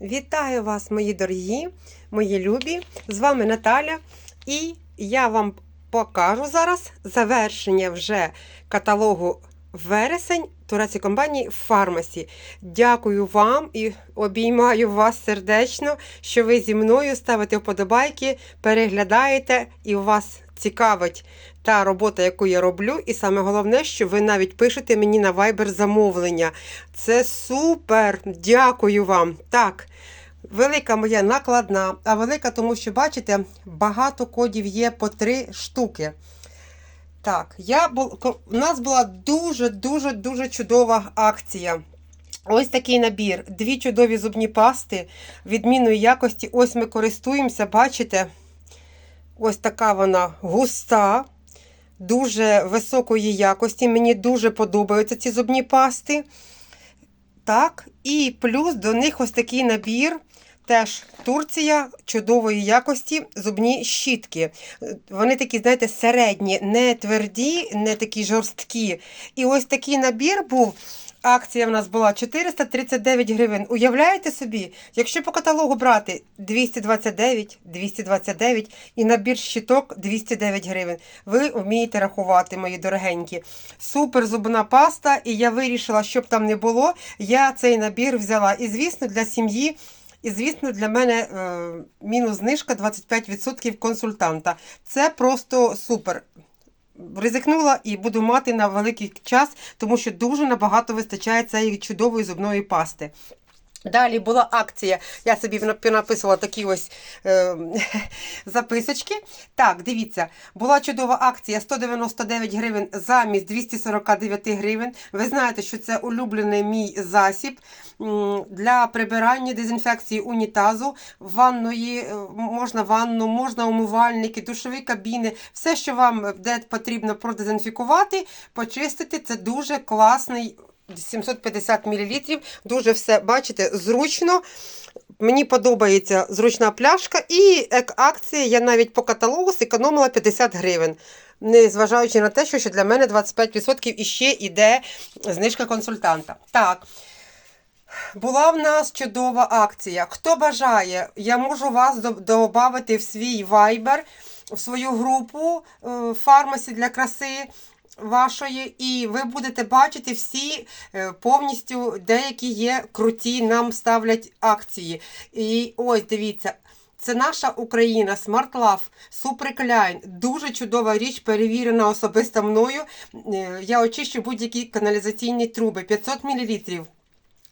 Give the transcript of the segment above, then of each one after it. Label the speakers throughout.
Speaker 1: Вітаю вас, мої дорогі, мої любі! З вами Наталя, і я вам покажу зараз завершення вже каталогу вересень турецької компанії Фармасі. Дякую вам і обіймаю вас сердечно, що ви зі мною ставите вподобайки, переглядаєте і у вас цікавить та робота, яку я роблю. І саме головне, що ви навіть пишете мені на Viber замовлення. Це супер! Дякую вам! Так. Велика моя накладна, а велика, тому що, бачите, багато кодів є по три штуки. Так, я бу... у нас була дуже-дуже дуже чудова акція. Ось такий набір. Дві чудові зубні пасти відмінної якості. Ось ми користуємося, бачите? Ось така вона густа, дуже високої якості. Мені дуже подобаються ці зубні пасти. Так, і плюс до них ось такий набір. Теж Турція чудової якості зубні щітки. Вони такі, знаєте, середні, не тверді, не такі жорсткі. І ось такий набір був. Акція в нас була 439 гривень. Уявляєте собі, якщо по каталогу брати 229, 229 і набір щиток 209 гривень. Ви вмієте рахувати, мої дорогенькі. Супер зубна паста, і я вирішила, щоб там не було. Я цей набір взяла. І, звісно, для сім'ї. І, звісно, для мене е, мінус знижка 25% консультанта. Це просто супер. Ризикнула і буду мати на великий час, тому що дуже набагато вистачає цієї чудової зубної пасти. Далі була акція. Я собі нап- написала такі ось е, записочки. Так, дивіться, була чудова акція 199 гривень замість 249 гривень. Ви знаєте, що це улюблений мій засіб для прибирання дезінфекції унітазу, ванної, е, можна ванну, можна умивальники, душові кабіни. Все, що вам де потрібно продезінфікувати, почистити. Це дуже класний. 750 мл. Дуже все, бачите, зручно. Мені подобається зручна пляшка. І акція я навіть по каталогу зекономила 50 гривень. Незважаючи на те, що для мене 25% і ще йде знижка консультанта. Так. Була в нас чудова акція. Хто бажає, я можу вас додати в свій Viber, в свою групу е, фармасі для краси вашої, і ви будете бачити всі е, повністю деякі є круті, нам ставлять акції. І ось дивіться. Це наша Україна, Love, Super Дуже чудова річ, перевірена особисто мною. Е, Я очищу будь-які каналізаційні труби 500 мл.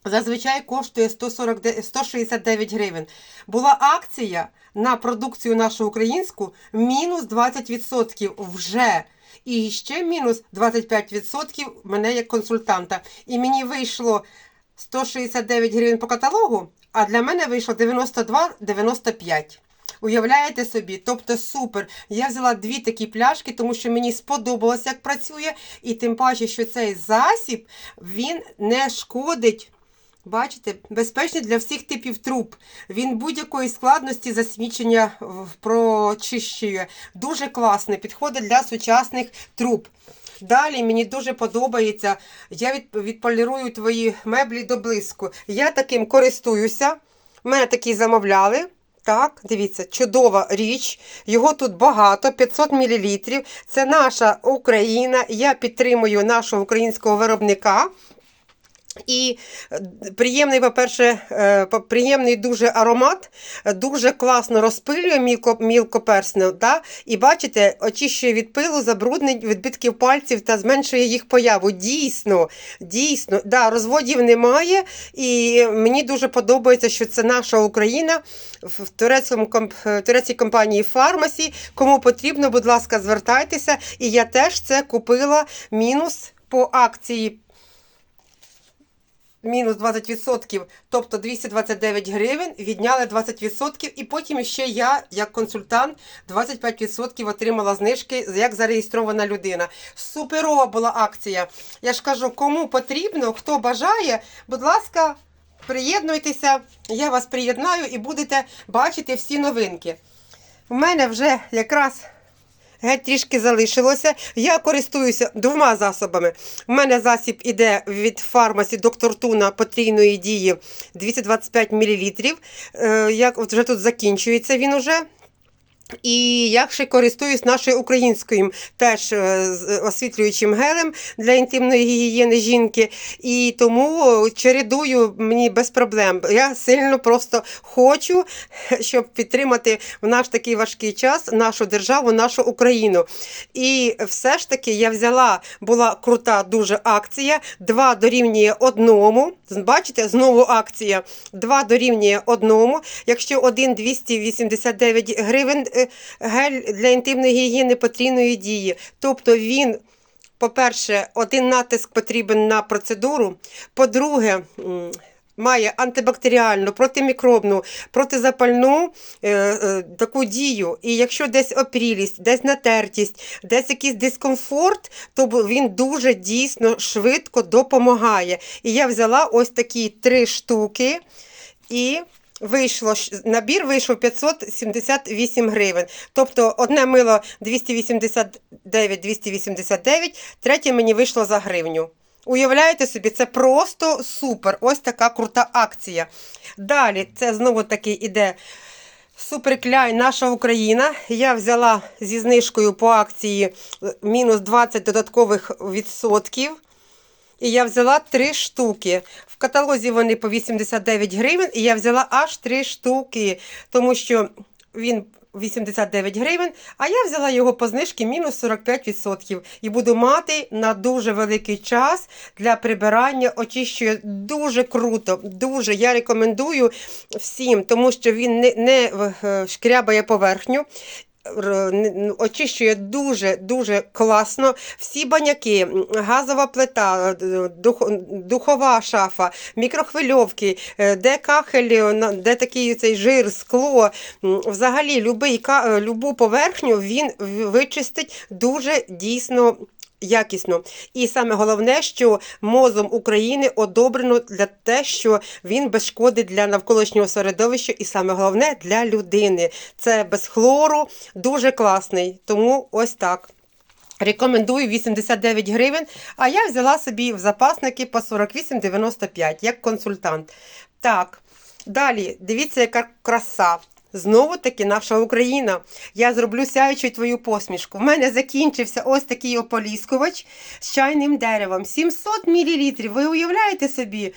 Speaker 1: Зазвичай коштує 149 169 гривень. Була акція на продукцію нашу українську мінус 20% вже. І ще мінус 25% мене як консультанта. І мені вийшло 169 гривень по каталогу, а для мене вийшло 92,95. Уявляєте собі? Тобто супер. Я взяла дві такі пляшки, тому що мені сподобалось, як працює. І тим паче, що цей засіб він не шкодить. Бачите, безпечний для всіх типів труб. Він будь-якої складності засмічення прочищує. Дуже класний, підходить для сучасних труб. Далі мені дуже подобається. Я від, відполірую твої меблі до блиску. Я таким користуюся. Мене такі замовляли. Так, дивіться, чудова річ. Його тут багато, 500 мл. Це наша Україна. Я підтримую нашого українського виробника. І е, приємний, по-перше, е, приємний дуже аромат, дуже класно розпилює мілко, мілкоперсню, да? і бачите, очищує від пилу, забруднень, відбитків пальців та зменшує їх появу. Дійсно, дійсно, да, розводів немає. І мені дуже подобається, що це наша Україна в турецькому в турецькій компанії Фармасі. Кому потрібно, будь ласка, звертайтеся. І я теж це купила мінус по акції мінус 20%, тобто 229 гривень, відняли 20%, і потім ще я, як консультант, 25% отримала знижки як зареєстрована людина. Суперова була акція. Я ж кажу, кому потрібно, хто бажає, будь ласка, приєднуйтеся, я вас приєднаю і будете бачити всі новинки. У мене вже якраз геть трішки залишилося. Я користуюся двома засобами. У мене засіб іде від фармасі доктор Туна потрійної дії 225 мл. Як от вже тут закінчується він уже. І я ще користуюсь нашою українською теж е, освітлюючим гелем для інтимної гігієни жінки. І тому чередую мені без проблем. Я сильно просто хочу, щоб підтримати в наш такий важкий час нашу державу, нашу Україну. І все ж таки я взяла, була крута дуже акція. Два дорівнює одному. Бачите, знову акція. Два дорівнює одному. Якщо один 289 гривень гель для інтимної гігієни потрійної дії. Тобто він, по-перше, один натиск потрібен на процедуру. По-друге, Має антибактеріальну, протимікробну, протизапальну е, е, таку дію. І якщо десь опрілість, десь натертість, десь якийсь дискомфорт, то він дуже дійсно швидко допомагає. І я взяла ось такі три штуки і. Вийшло набір вийшов 578 гривень. Тобто одне мило 289-289, третє мені вийшло за гривню. Уявляєте собі, це просто супер. Ось така крута акція. Далі, це знову таки іде суперкляй наша Україна. Я взяла зі знижкою по акції е, мінус 20 додаткових відсотків. І я взяла три штуки. В каталозі вони по 89 гривень, і я взяла аж три штуки, тому що він 89 гривень, а я взяла його по знижці мінус 45%. І буду мати на дуже великий час для прибирання. Очищує дуже круто. Дуже я рекомендую всім, тому що він не, не е, шкрябає поверхню. Очищує дуже дуже класно. Всі баняки, газова плита, е, дух- духова шафа, мікрохвильовки, е, де кахель, де такий цей жир, скло. Взагалі, любий, е, любу поверхню він вичистить дуже дійсно. Якісно. І саме головне, що мозом України одобрено для те, що він без шкоди для навколишнього середовища, і саме головне для людини. Це без хлору, дуже класний. Тому ось так. Рекомендую 89 гривень, а я взяла собі в запасники по 48,95 як консультант. Так, далі, дивіться, яка краса. Знову таки наша Україна. Я зроблю сяючу твою посмішку. В мене закінчився ось такий ополіскувач з чайним деревом. 700 мл. Ви уявляєте собі?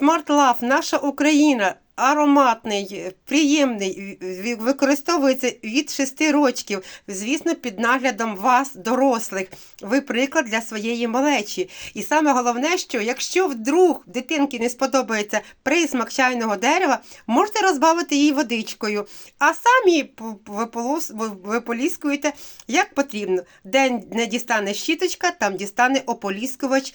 Speaker 1: Smart Love, наша Україна, ароматний, приємний, використовується від 6 років, звісно, під наглядом вас, дорослих. Ви приклад для своєї малечі. І саме головне, що якщо вдруг дитинки не сподобається присмак чайного дерева, можете розбавити її водичкою, а самі виполіскуєте як потрібно. Де не дістане щіточка, там дістане ополіскувач.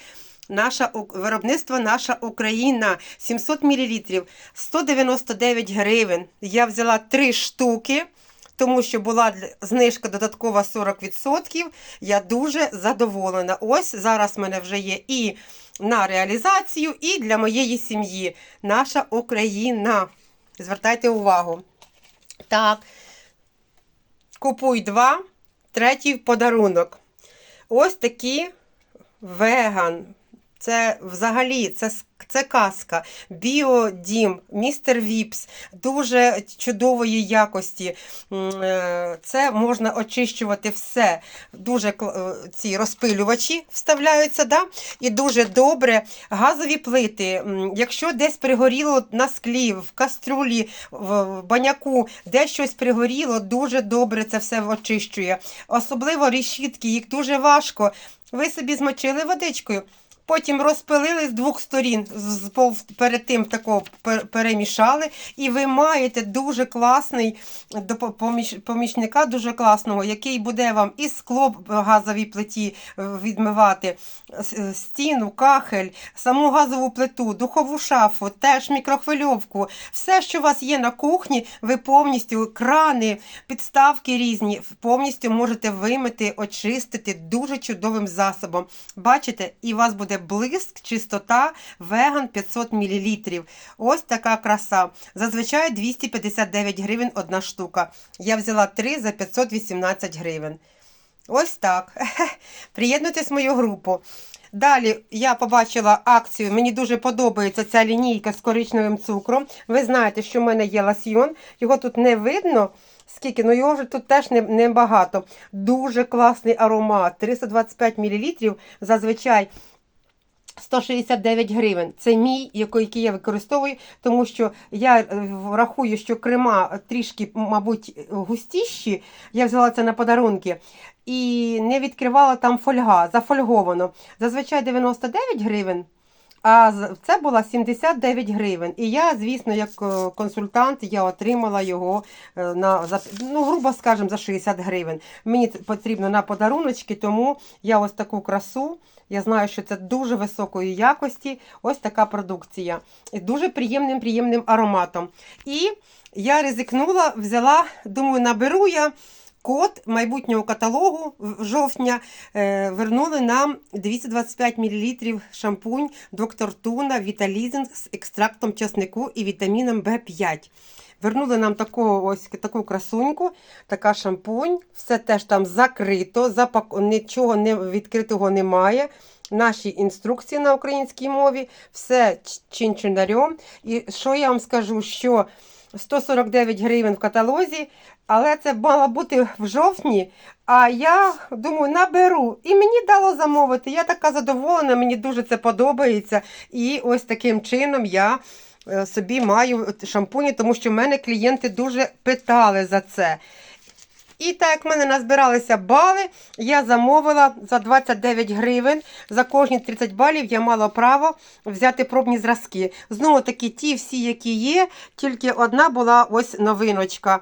Speaker 1: Наша виробництво наша Україна 700 мл, 199 гривень. Я взяла три штуки, тому що була знижка додаткова 40%. Я дуже задоволена. Ось зараз в мене вже є і на реалізацію, і для моєї сім'ї. Наша Україна. Звертайте увагу. Так. Купуй два, третій подарунок. Ось такі веган. Це взагалі це, це казка. Біодім, містер Віпс, дуже чудової якості. Е, Це можна очищувати все. Дуже е, ці розпилювачі вставляються, да? і дуже добре. Газові плити. Якщо десь пригоріло на склі, в каструлі, в баняку, де щось пригоріло, дуже добре це все очищує. Особливо решітки, їх дуже важко. Ви собі змочили водичкою. Потім розпилили з двох сторін, перед тим тако пер- перемішали, і ви маєте дуже класний помічника, дуже класного, який буде вам і скло в газовій плиті е, відмивати, е, стіну, кахель, саму газову плиту, духову шафу, теж мікрохвильовку. Все, що у вас є на кухні, ви повністю крани, підставки різні, повністю можете вимити, очистити дуже чудовим засобом. Бачите, і у вас буде блиск, чистота, веган 500 мл. Ось така краса. Зазвичай 259 гривень одна штука. Я взяла три за 518 гривень. Ось так. Приєднуйтесь в мою групу. Далі я побачила акцію. Мені дуже подобається ця лінійка з коричневим цукром. Ви знаєте, що в мене є ласьйон. Його тут не видно. Скільки, ну його вже тут теж не- небагато. Дуже класний аромат. 325 мл. Зазвичай 169 гривень. Це мій, який я використовую, тому що я е, рахую, що крема трішки, мабуть, густіші. Я взяла це на подарунки і не відкривала там фольга, зафольговано. Зазвичай 99 гривень. А це була 79 гривень. І я, звісно, як е, консультант, я отримала його е, на ну, грубо скажемо, за 60 гривень. Мені потрібно на подаруночки, тому я ось таку красу. Я знаю, що це дуже високої якості. Ось така продукція. І дуже приємним, приємним ароматом. І я ризикнула, взяла, думаю, наберу я код майбутнього каталогу в жовтня. Е, вернули нам 225 мл шампунь доктор Туна Віталізинг з екстрактом часнику і вітаміном В5. Вернули нам таку ось таку красуньку, така шампунь. Все теж там закрито, запак... нічого не відкритого немає. Наші інструкції на українській мові, все чин-чинарем. І що я вам скажу, що 149 гривень в каталозі, але це мало бути в жовтні. А я думаю, наберу. І мені дало замовити. Я така задоволена, мені дуже це подобається. І ось таким чином я е, собі маю шампуні, тому що в мене клієнти дуже питали за це. І так як в мене назбиралися бали, я замовила за 29 гривень. За кожні 30 балів я мала право взяти пробні зразки. Знову таки, ті всі, які є, тільки одна була ось новиночка.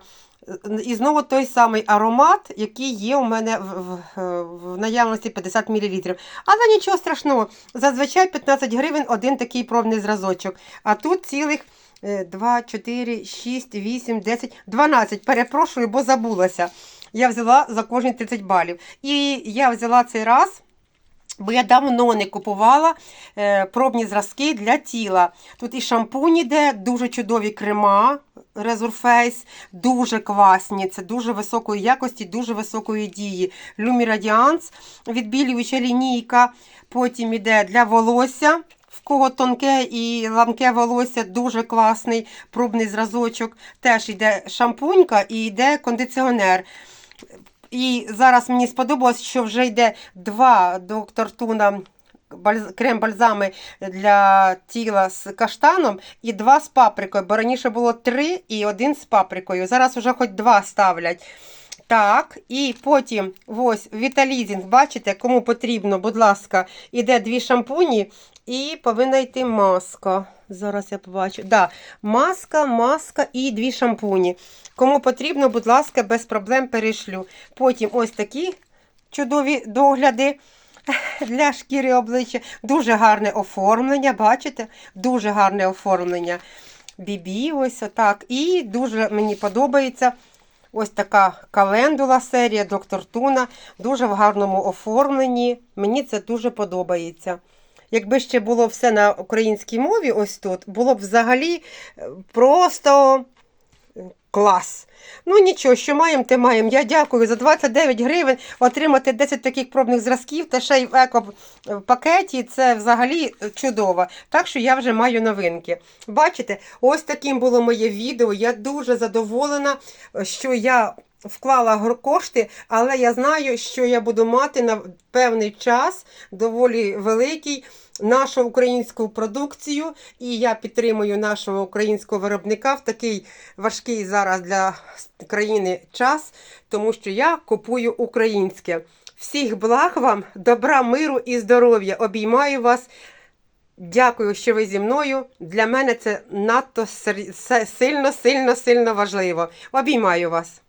Speaker 1: І знову той самий аромат, який є у мене в, в, в наявності 50 мл. Але нічого страшного. Зазвичай 15 гривень один такий пробний зразочок. А тут цілих 2, 4, 6, 8, 10, 12. Перепрошую, бо забулася. Я взяла за кожні 30 балів. І я взяла цей раз. Бо я давно не купувала е, пробні зразки для тіла. Тут і шампунь іде, дуже чудові крема, Resurface, дуже класні, це дуже високої якості, дуже високої дії. Lumi Radiance, відбілююча лінійка, потім іде для волосся. Кого тонке і ламке волосся, дуже класний пробний зразочок. Теж йде шампунька і йде кондиціонер. І зараз мені сподобалось, що вже йде два доктор Туна крем-бальзами для тіла з каштаном і два з паприкою. Бо раніше було три і один з паприкою. Зараз вже хоч два ставлять. Так, і потім ось Віталізінг, бачите, кому потрібно, будь ласка, іде дві шампуні і повинна йти маска. Зараз я побачу. Да, маска, маска і дві шампуні. Кому потрібно, будь ласка, без проблем перешлю. Потім ось такі чудові догляди для шкіри обличчя. Дуже гарне оформлення, бачите? Дуже гарне оформлення. Бібі, ось отак. І дуже мені подобається. Ось така календула серія доктор Туна. Дуже в гарному оформленні. Мені це дуже подобається. Якби ще було все на українській мові, ось тут, було б взагалі е, просто клас. Ну нічого, що маємо, те маємо. Я дякую за 29 гривень отримати 10 таких пробних зразків та ще й в еко-пакеті. Це взагалі чудово. Так що я вже маю новинки. Бачите, ось таким було моє відео. Я дуже задоволена, що я. Вклала кошти, але я знаю, що я буду мати на певний час доволі великий нашу українську продукцію, і я підтримую нашого українського виробника в такий важкий зараз для країни час, тому що я купую українське. Всіх благ вам, добра, миру і здоров'я. Обіймаю вас. Дякую, що ви зі мною. Для мене це надто сильно, сильно, сильно важливо. Обіймаю вас.